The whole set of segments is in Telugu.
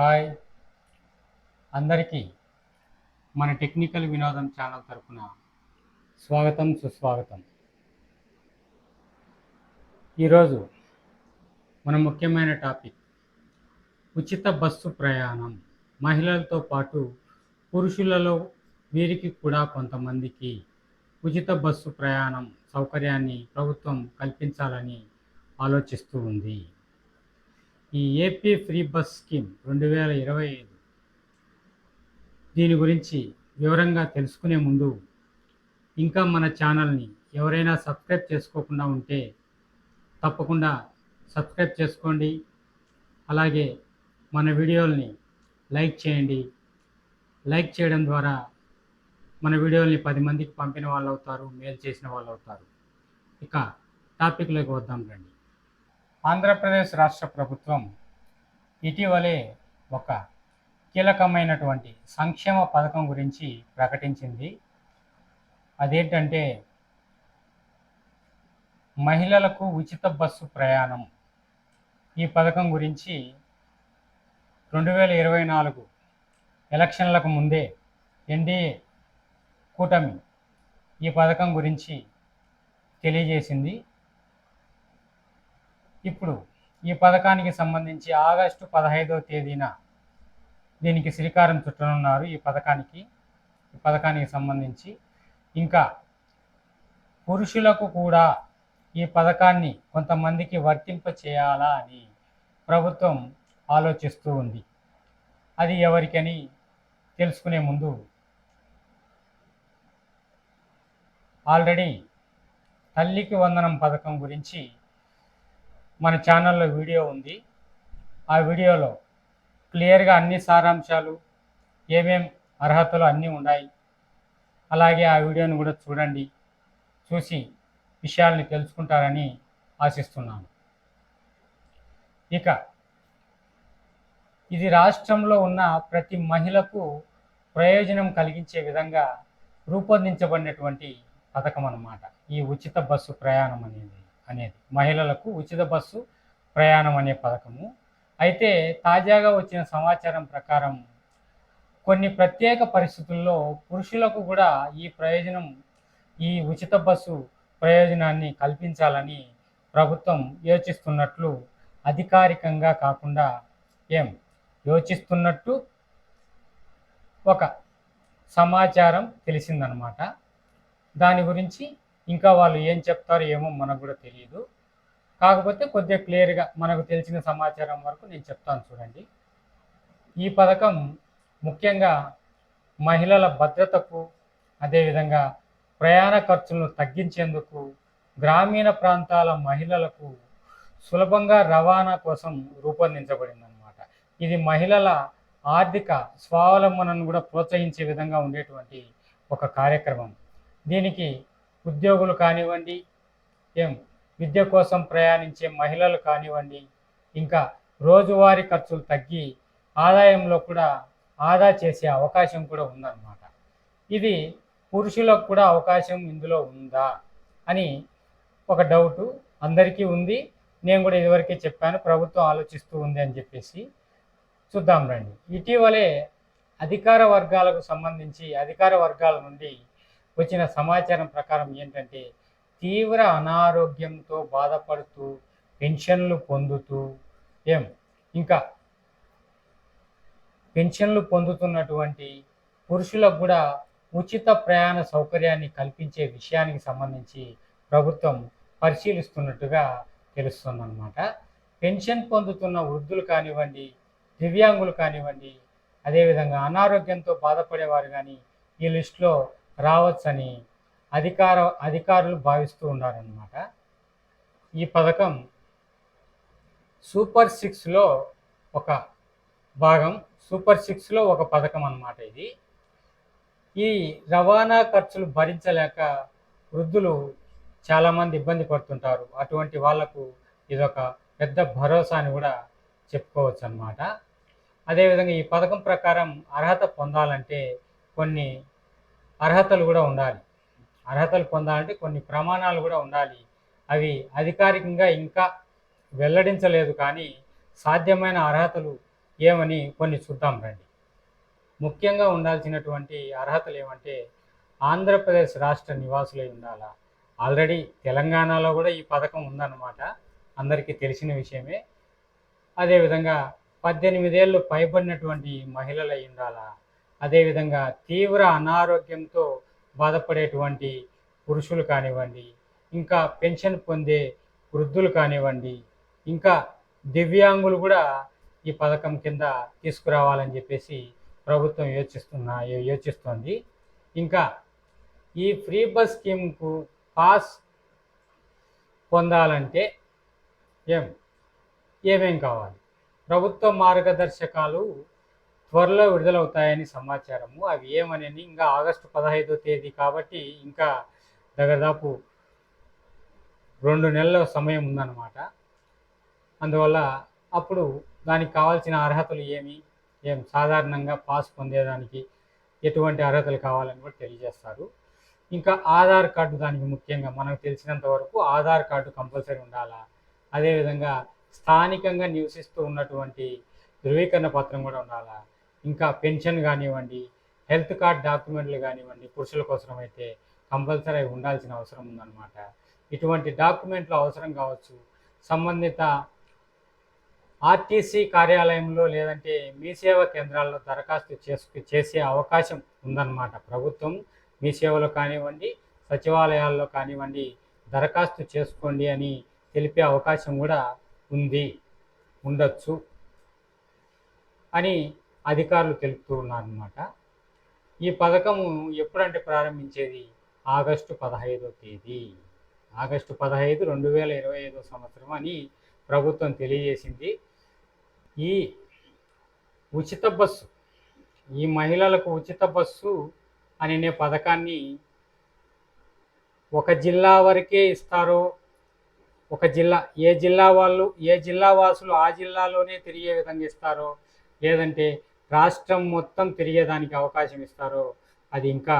హాయ్. అందరికీ మన టెక్నికల్ వినోదం ఛానల్ తరఫున స్వాగతం సుస్వాగతం. ఈరోజు మన ముఖ్యమైన టాపిక్ ఉచిత బస్సు ప్రయాణం. మహిళలతో పాటు పురుషులలో వీరికి కూడా కొంతమందికి ఉచిత బస్సు ప్రయాణం సౌకర్యాన్ని ప్రభుత్వం కల్పించాలని ఆలోచిస్తూ ఉంది. ఈ ఏపీ ఫ్రీ బస్ స్కీమ్ రెండు వేల ఇరవై ఐదు. దీని గురించి వివరంగా తెలుసుకునే ముందు ఇంకా మన ఛానల్ని ఎవరైనా సబ్స్క్రైబ్ చేసుకోకుండా ఉంటే తప్పకుండా సబ్స్క్రైబ్ చేసుకోండి. అలాగే మన వీడియోల్ని లైక్ చేయండి. లైక్ చేయడం ద్వారా మన వీడియోల్ని పది మందికి పంపిన వాళ్ళు అవుతారు మేలు చేసిన వాళ్ళు అవుతారు ఇక టాపిక్లోకి వద్దాం రండి. ఆంధ్రప్రదేశ్ రాష్ట్ర ప్రభుత్వం ఇటీవలే ఒక కీలకమైనటువంటి సంక్షేమ పథకం గురించి ప్రకటించింది. అదేంటంటే మహిళలకు ఉచిత బస్సు ప్రయాణం. ఈ పథకం గురించి రెండు వేల ఇరవై నాలుగు ఎలక్షన్లకు ముందే ఎన్డీఏ కూటమి ఈ పథకం గురించి తెలియజేసింది. ఇప్పుడు ఈ పథకానికి సంబంధించి ఆగస్టు పదహైదవ తేదీన దీనికి శ్రీకారం చుట్టనున్నారు ఈ పథకానికి ఈ పథకానికి సంబంధించి. ఇంకా పురుషులకు కూడా ఈ పథకాన్ని కొంతమందికి వర్తింప చేయాలా అని ప్రభుత్వం ఆలోచిస్తూ ఉంది. అది ఎవరికని తెలుసుకునే ముందు ఆల్రెడీ తల్లికి వందనం పథకం గురించి మన ఛానల్లో వీడియో ఉంది. ఆ వీడియోలో క్లియర్గా అన్ని సారాంశాలు ఏమేం అర్హతలు అన్నీ ఉన్నాయి. అలాగే ఆ వీడియోని కూడా చూడండి. చూసి విషయాల్ని తెలుసుకుంటారని ఆశిస్తున్నాను. ఇక ఇది రాష్ట్రంలో ఉన్న ప్రతి మహిళకు ప్రయోజనం కలిగించే విధంగా రూపొందించబడినటువంటి పథకం అన్నమాట ఈ ఉచిత బస్సు ప్రయాణం అనేది. అనేది మహిళలకు ఉచిత బస్సు ప్రయాణం అనే పథకము. అయితే తాజాగా వచ్చిన సమాచారం ప్రకారం కొన్ని ప్రత్యేక పరిస్థితుల్లో పురుషులకు కూడా ఈ ప్రయోజనం ఈ ఉచిత బస్సు ప్రయోజనాన్ని కల్పించాలని ప్రభుత్వం యోచిస్తున్నట్లు అధికారికంగా కాకుండా ఏం యోచిస్తున్నట్టు ఒక సమాచారం తెలిసిందనమాట. దాని గురించి ఇంకా వాళ్ళు ఏం చెప్తారో ఏమో మనకు కూడా తెలియదు కాకపోతే కొద్దిగా క్లియర్గా మనకు తెలిసిన సమాచారం వరకు నేను చెప్తాను చూడండి. ఈ పథకం ముఖ్యంగా మహిళల భద్రతకు అదేవిధంగా ప్రయాణ ఖర్చులను తగ్గించేందుకు గ్రామీణ ప్రాంతాల మహిళలకు సులభంగా రవాణా కోసం రూపొందించబడిందనమాట ఇది మహిళల ఆర్థిక స్వావలంబనను కూడా ప్రోత్సహించే విధంగా ఉండేటువంటి ఒక కార్యక్రమం. దీనికి ఉద్యోగులు కానివ్వండి ఏం విద్య కోసం ప్రయాణించే మహిళలు కానివ్వండి ఇంకా రోజువారీ ఖర్చులు తగ్గి ఆదాయంలో కూడా ఆదా చేసే అవకాశం కూడా ఉందన్నమాట. ఇది పురుషులకు కూడా అవకాశం ఇందులో ఉందా అని ఒక డౌటు అందరికీ ఉంది. నేను కూడా ఇదివరకే చెప్పాను ప్రభుత్వం ఆలోచిస్తూ ఉంది అని చెప్పేసి చూద్దాం రండి. ఇటీవలే అధికార వర్గాలకు సంబంధించి అధికార వర్గాల నుండి వచ్చిన సమాచారం ప్రకారం ఏంటంటే తీవ్ర అనారోగ్యంతో బాధపడుతూ పెన్షన్లు పొందుతూ ఏం? ఇంకా పెన్షన్లు పొందుతున్నటువంటి పురుషులకు కూడా ఉచిత ప్రయాణ సౌకర్యాన్ని కల్పించే విషయానికి సంబంధించి ప్రభుత్వం పరిశీలిస్తున్నట్టుగా తెలుస్తుందన్నమాట. పెన్షన్ పొందుతున్న వృద్ధులు కానివ్వండి దివ్యాంగులు కానివ్వండి అదేవిధంగా అనారోగ్యంతో బాధపడేవారు కానీ ఈ లిస్టులో రావచ్చని అధికార అధికారులు భావిస్తూ ఉన్నారన్నమాట. ఈ పథకం సూపర్ సిక్స్లో ఒక భాగం సూపర్ సిక్స్లో ఒక పథకం అన్నమాట ఇది. ఈ రవాణా ఖర్చులు భరించలేక వృద్ధులు చాలామంది ఇబ్బంది పడుతుంటారు. అటువంటి వాళ్ళకు ఇదొక పెద్ద భరోసా అని కూడా చెప్పుకోవచ్చు అనమాట అదేవిధంగా ఈ పథకం ప్రకారం అర్హత పొందాలంటే కొన్ని అర్హతలు కూడా ఉండాలి. అర్హతలు పొందాలంటే కొన్ని ప్రమాణాలు కూడా ఉండాలి. అవి అధికారికంగా ఇంకా వెల్లడించలేదు కానీ సాధ్యమైన అర్హతలు ఏమని కొన్ని చూద్దాం రండి. ముఖ్యంగా ఉండాల్సినటువంటి అర్హతలు ఏమంటే ఆంధ్రప్రదేశ్ రాష్ట్ర నివాసులై ఉండాలా? ఆల్రెడీ తెలంగాణలో కూడా ఈ పథకం ఉందన్నమాట. అందరికీ తెలిసిన విషయమే. అదేవిధంగా పద్దెనిమిదేళ్ళు పైబడినటువంటి మహిళలు ఉండాలా? అదేవిధంగా తీవ్ర అనారోగ్యంతో బాధపడేటువంటి పురుషులు కానివ్వండి ఇంకా పెన్షన్ పొందే వృద్ధులు కానివ్వండి ఇంకా దివ్యాంగులు కూడా ఈ పథకం కింద తీసుకురావాలని చెప్పేసి ప్రభుత్వం యోచిస్తున్న యోచిస్తోంది. ఇంకా ఈ ఫ్రీ బస్ స్కీమ్కు పాస్ పొందాలంటే ఏం ఏమేం కావాలి? ప్రభుత్వ మార్గదర్శకాలు త్వరలో విడుదలవుతాయని సమాచారము. అవి ఏమనేది ఇంకా ఆగస్టు పదహైదో తేదీ కాబట్టి ఇంకా దాదాపు రెండు నెలల సమయం ఉందన్నమాట. అందువల్ల అప్పుడు దానికి కావాల్సిన అర్హతలు ఏమి? ఏం సాధారణంగా పాస్ పొందేదానికి ఎటువంటి అర్హతలు కావాలని కూడా తెలియజేస్తారు. ఇంకా ఆధార్ కార్డు దానికి ముఖ్యంగా మనకు తెలిసినంత వరకు ఆధార్ కార్డు కంపల్సరీ ఉండాలా? అదేవిధంగా స్థానికంగా నివసిస్తూ ఉన్నటువంటి ధృవీకరణ పత్రం కూడా ఉండాలా? ఇంకా పెన్షన్ కానివ్వండి హెల్త్ కార్డ్ డాక్యుమెంట్లు కానివ్వండి పురుషుల కోసం అయితే కంపల్సరీ ఉండాల్సిన అవసరం ఉందన్నమాట. ఇటువంటి డాక్యుమెంట్లు అవసరం కావచ్చు. సంబంధిత ఆర్టీసీ కార్యాలయంలో లేదంటే మీ సేవా కేంద్రాల్లో దరఖాస్తు చేసుకు చేసే అవకాశం ఉందన్నమాట. ప్రభుత్వం మీ సేవలో కానివ్వండి సచివాలయాల్లో కానివ్వండి దరఖాస్తు చేసుకోండి అని తెలిపే అవకాశం కూడా ఉంది. ఉండొచ్చు. అని అధికారులు తెలుపుతున్నారన్నమాట ఈ పథకము ఎప్పుడంటే ప్రారంభించేది? ఆగస్టు పదహైదో తేదీ. ఆగస్టు పదహైదు రెండు వేల ఇరవై ఐదో సంవత్సరం అని ప్రభుత్వం తెలియజేసింది. ఈ ఉచిత బస్సు ఈ మహిళలకు ఉచిత బస్సు అనే పథకాన్ని ఒక జిల్లా వరకే ఇస్తారో ఒక జిల్లా ఏ జిల్లా వాళ్ళు ఏ జిల్లా వాసులు ఆ జిల్లాలోనే తిరిగే విధంగా ఇస్తారో లేదంటే రాష్ట్రం మొత్తం తిరిగేదానికి అవకాశం ఇస్తారో అది ఇంకా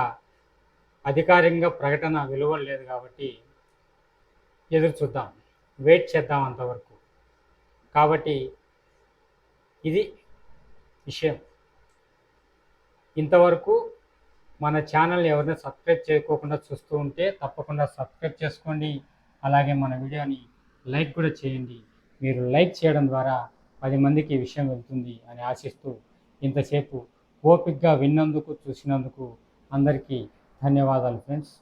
అధికారికంగా ప్రకటన లేదు కాబట్టి ఎదురు చూద్దాం. వెయిట్ చేద్దాం అంతవరకు. కాబట్టి ఇది విషయం. ఇంతవరకు మన ఛానల్ ఎవరైనా సబ్స్క్రైబ్ చేయకోకుండా చూస్తూ ఉంటే తప్పకుండా సబ్స్క్రైబ్ చేసుకోండి. అలాగే మన వీడియోని లైక్ కూడా చేయండి. మీరు లైక్ చేయడం ద్వారా పది మందికి ఈ విషయం వెళ్తుంది అని ఆశిస్తూ ఇంతసేపు ఓపిక్గా విన్నందుకు చూసినందుకు అందరికీ ధన్యవాదాలు ఫ్రెండ్స్.